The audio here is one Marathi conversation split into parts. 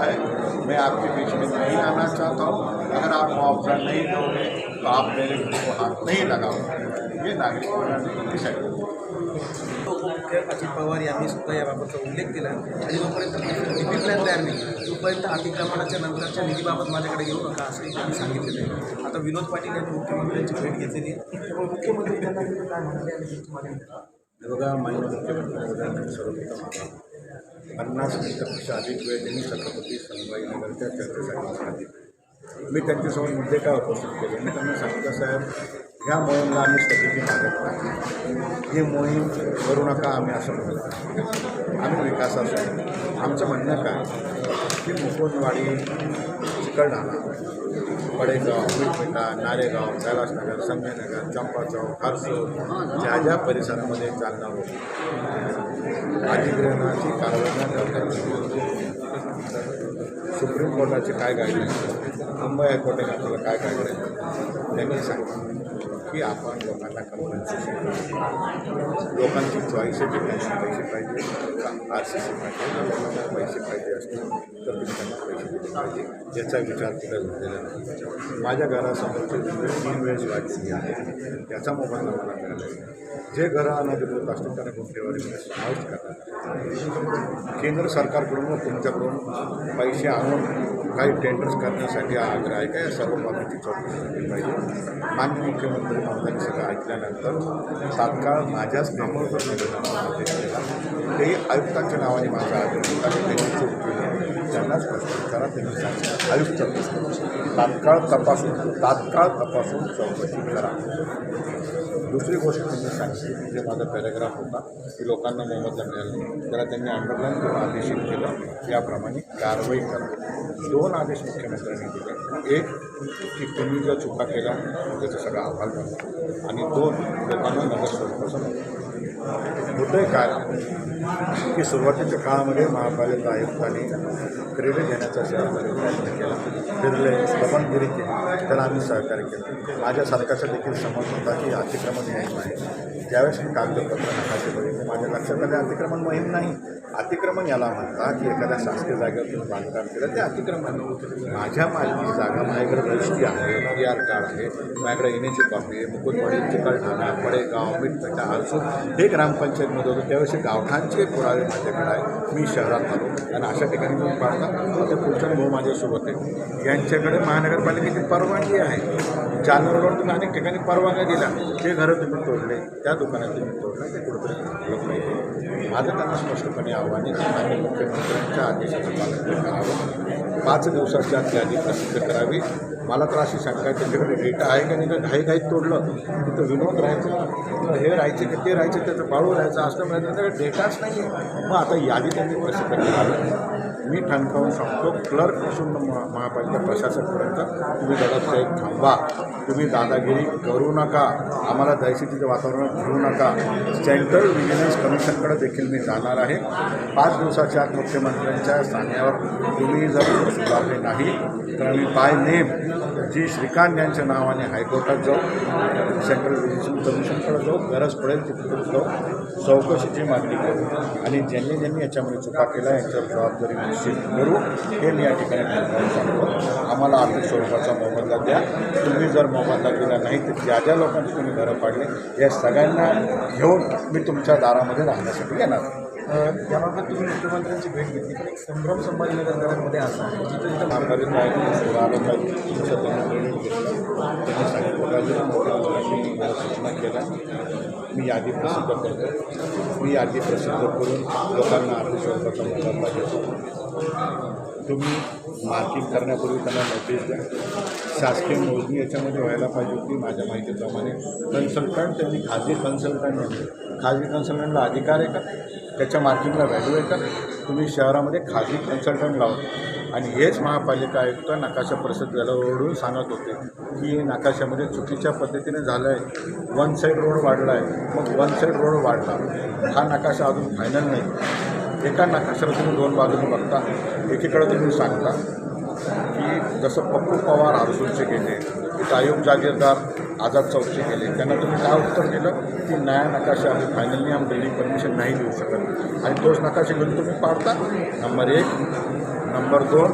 है। मैं आपके बीच में नहीं आना चाहता हूँ। अगर आप मुआवजा नहीं दोगे तो आप मेरे घर को हाथ नहीं लगाओगे। ये नागरिकों मुख्य अजित पवार यांनी सुद्धा याबाबतचा उल्लेख केला. आणि जोपर्यंत निधी प्लॅन तयार नाही तोपर्यंत अतिक्रमणाच्या नंतरच्या निधीबाबत माझ्याकडे येऊ नका असंही त्यांनी सांगितलेलं आहे. आता विनोद पाटील यांनी मुख्यमंत्र्यांची भेट घेतलेली आहे. त्यामुळे मुख्यमंत्री त्यांना काय म्हणाले आणि काय? बघा मुख्यमंत्री सर्वप्रथम. पन्नास मिनिटापेक्षा अधिक वेळ त्यांनी छत्रपती संभाजीनगरच्या चर्चेसाठी सांगितले मी त्यांच्यासमोर मुद्दे काय उपस्थित केले? मी त्यांना सांगितलं साहेब ह्या मोहीमला आम्ही स्थगिती मागत नाही. ही मोहीम करू नका आम्ही असं म्हणत आम्ही विकासासाठी आमचं म्हणणं काय? की मुकुंदवाडी चिकलठाणा पडेगाव मिरपेटा नारेगाव कैलासनगर संजयनगर चंपा चौक हरसूर ज्या ज्या परिसरामध्ये चालणार होती. अधिग्रहणाची कारवाई न करता सुप्रीम कोर्टाचे काय गाईडलाईन्स मुंबई हायकोर्टाने आपल्याला काय गाईडलाईन्स त्यांनी सांगितलं की आपण लोकांना कम्पन्सेशन लोकांची चॉईस आहे त्यांना पैसे पाहिजे. आर सी सी पाहिजे लोकांना पैसे पाहिजे असतील तर तुम्ही त्यांना पैसे दिले पाहिजे. याचा विचार केला झालेला नाही. माझ्या घरासमोरचे तीन वेळेस वाटली आहे. त्याचा मोबाईल नंबर मिळाला. आहे. जे घरं अनधिकृत असतील त्यांना गुंठेवारीमध्ये समाविष्ट करतात. केंद्र सरकारकडून तुमच्याकडून पैसे आणून काही टेंडर्स करण्यासाठी आग्रह आहे का? या सर्व बाबीची चौकशी केली पाहिजे. मान्य मुख्यमंत्री महोदयांनी सगळं ऐकल्यानंतर तात्काळ माझ्याच नामावर केला तेही आयुक्तांच्या नावाने माझा आग्रह होता की त्यांनी चूक केली. करा त्यांनी आयुक्त. तात्काळ तपासून तात्काळ तपासून चौकशी करा. दुसरी गोष्ट म्हणजे त्यांनी सांगितली की जे माझा पॅरेग्राफ होता की लोकांना मोबदला मिळाला नाही. त्याला त्यांनी अंडरलाईन करून आदेशित केलं याप्रमाणे कारवाई करा. दोन आदेश मुख्यमंत्र्यांनी दिले. एक की तुम्ही ज्या चुका केला त्याचा सगळा अहवाल झाला आणि दोन लोकांना नगर स्वरूपाचं काय? की सुरुवातीच्या काळामध्ये महापालिका आयुक्तांनी क्रेडिट घेण्याचा शहरामध्ये प्रयत्न केला. फिरले दमनगिरी केली त्याला आम्ही सहकार्य केलं. माझ्या सरकारचा देखील समज होता की अतिक्रमण मोहीम आहे. ज्यावेळेस मी कागदपत्र नकाशे बघितले माझ्या लक्षात आले अतिक्रमण मोहीम नाही. अतिक्रमण याला म्हणतात. की एखाद्या शासकीय जागेवर तुम्ही बांधकाम केलं ते अतिक्रमण. माझ्या मालकी जागा माझ्याकडे रजिस्ट्री आहे पी आर कार्ड आहे माझ्याकडे येण्याची कॉपी आहे मुकुंदवाडी चिकलठाणा पडेगाव मिठपेटा हरसूर हे ग्रामपंचायतमध्ये होतं. त्यावेळेस गावठांचे पुरावे माझ्याकडे आहे मी शहरात आलो. आणि अशा ठिकाणी तुम्ही पाहता ते पुढचा भाऊ माझ्यासोबत आहे. यांच्याकडे महानगरपालिकेची परवानगी आहे. जालना तुम्ही अनेक ठिकाणी परवानग्या दिल्या. ते घरं तुम्ही तोडले त्या दुकानात तुम्ही तोडलं ते कुठंतरी थांबलं नाही. माझं त्यांना स्पष्टपणे आव्हान आहे की माननीय मुख्यमंत्र्यांच्या आदेशाचं पालन करावं. पाच दिवसाच्या आत यादी प्रसिद्ध करावी. मला तर अशी शंका आहे त्यांच्याकडे डेटा आहे का नाही का घाई घाईत तोडलं तिथं विनोद राहायचं. हे राहायचे की ते राहायचे त्याचं बाळू राहायचं असं म्हणजे त्यांच्याकडे डेटाच नाही आहे मग आता यादी त्यांनी प्रसिद्ध करावी. मी ठणकावून सांगतो क्लर्कपासून महा महापालिका प्रशासनपर्यंत तुम्ही दादासाहेब थांबवा तुम्ही दादागिरी करू नका. आम्हाला दहशतीच्या वातावरणात घेऊ नका. सेंट्रल विजिलन्स कमिशनकडे देखील मी जाणार आहे. पाच दिवसाच्या आत मुख्यमंत्र्यांच्या सांगण्यावर तुम्ही जर सुधारले नाही तर आम्ही बाय नेम जी श्रीकांत यांच्या नावाने हायकोर्टात जाऊ सेंट्रल विजिलन्स कमिशनकडे जाऊ गरज पडेल तिथे जाऊ चौकशीची मागणी करू. आणि ज्यांनी ज्यांनी याच्यामध्ये चुका केला यांच्यावर जबाबदारी निश्चित करू हे मी या ठिकाणी सांगतो. आम्हाला आर्थिक स्वरूपाचा मोबदला द्या. तुम्ही जर मोबदला दिला नाही तर ज्या ज्या लोकांची तुम्ही घरं पाडले या सगळ्यांना घेऊन मी तुमच्या दारामध्ये राहण्यासाठी येणार याबाबत तुम्ही मुख्यमंत्र्यांची भेट घेतली. पण एक संभ्रम संभाजीनगरमध्ये असा आहे जिथं जिथं महापालिका त्यांनी सूचना केल्या मी यादी प्रसिद्ध करतो. मी यादी प्रसिद्ध करून लोकांना आर्थिक स्वरूपाचा देतो. तुम्ही मार्किंग करण्यापूर्वी त्यांना नोटीस द्या. शासकीय मोजणी याच्यामध्ये व्हायला पाहिजे होती माझ्या माहितीप्रमाणे. कन्सल्टंट त्यांनी खाजगी कन्सल्टंट खाजगी कन्सल्टंटला अधिकार आहे का? त्याच्या मार्किंगला व्हॅल्यू आहे का? तुम्ही शहरामध्ये खाजगी कन्सल्टंट लावा. आणि हेच महापालिका आयुक्त नकाशा प्रसिद्धीला ओढून सांगत होते की नकाशामध्ये चुकीच्या पद्धतीने झालं आहे वन साईड रोड वाढला आहे मग वन साईड रोड वाढला. हा नकाशा अजून फायनल नाही. एका नकाशाला तुम्ही दोन बाजूने बघता. एकीकडे तुम्ही सांगता की जसं पप्पू पवार हारसूनचे गेले तिथं आयोग जागीरदार आझाद चौकशी गेले त्यांना तुम्ही काय उत्तर दिलं? की नया नकाशा आम्ही फायनली आम बिल्डिंग परमिशन नाही देऊ शकत. आणि तोच नकाशा घेऊन तुम्ही पाडता? नंबर एक. नंबर दोन.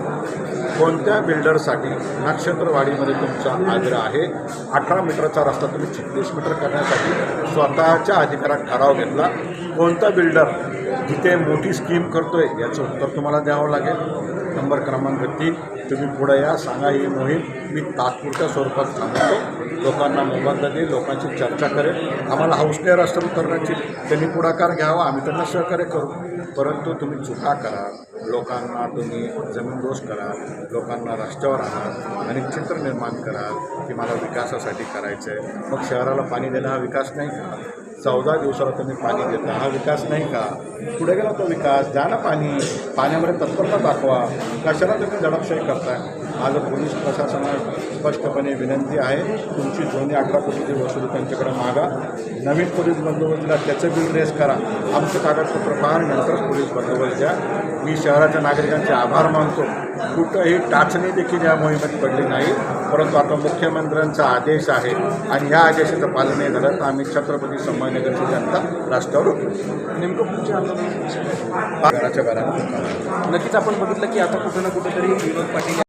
कोणत्या बिल्डरसाठी नक्षत्रवाडीमध्ये तुमचा आग्रह आहे? अठरा मीटरचा रस्ता तुम्ही छत्तीस मीटर करण्यासाठी स्वतःच्या अधिकारात ठराव घेतला. कोणता बिल्डर जिथे मोठी स्कीम करतोय? याचं उत्तर तुम्हाला द्यावं लागेल. नंबर क्रमांक तीन. तुम्ही पुढे या सांगा ही मोहीम. मी तात्पुरत्या स्वरूपात सांगतो. लोकांना मोबदला देईल लोकांची चर्चा करेल. आम्हाला हाऊस नाही करण्याची त्यांनी पुढाकार घ्यावा आम्ही त्यांना सहकार्य करू. परंतु तुम्ही चुका करा. लोकांना तुम्ही जमीनदोष करा. लोकांना रस्त्यावर आणा. आणि चित्र निर्माण करा की मला विकासासाठी करायचं आहे मग शहराला पाणी देणं हा विकास नाही का? चौदा दिवसाला तुम्ही पाणी देता हा विकास नाही का? पुढे गेला तो विकास द्या ना पाणी. पाण्यामध्ये तत्परता दाखवा. कशाला तुम्ही दडपशाही करताय? माझं पोलीस प्रशासनाला स्पष्टपणे विनंती आहे तुमची जुनी अठरा कोटीची वसुली त्यांच्याकडे मागा. नवीन पोलीस बंदोबस्तीला त्याचं बिल रेस करा. आमचं कागदपत्र पहा आणि नंतरच पोलीस बंदोबस्त द्या. मी शहराच्या नागरिकांचे आभार मानतो. कुठंही टाचणी देखील या मोहिमेत पडली नाही. परंतु आता मुख्यमंत्र्यांचा आदेश आहे आणि या आदेशाचं पालन नाही झालं तर आम्ही छत्रपती संभाजीनगरची जनता रस्त्यावर उतरू नेमकं पुढचे आंदोलन घराच्या घरात नक्कीच आपण बघितलं की आता कुठं ना कुठेतरी विनोद पाटील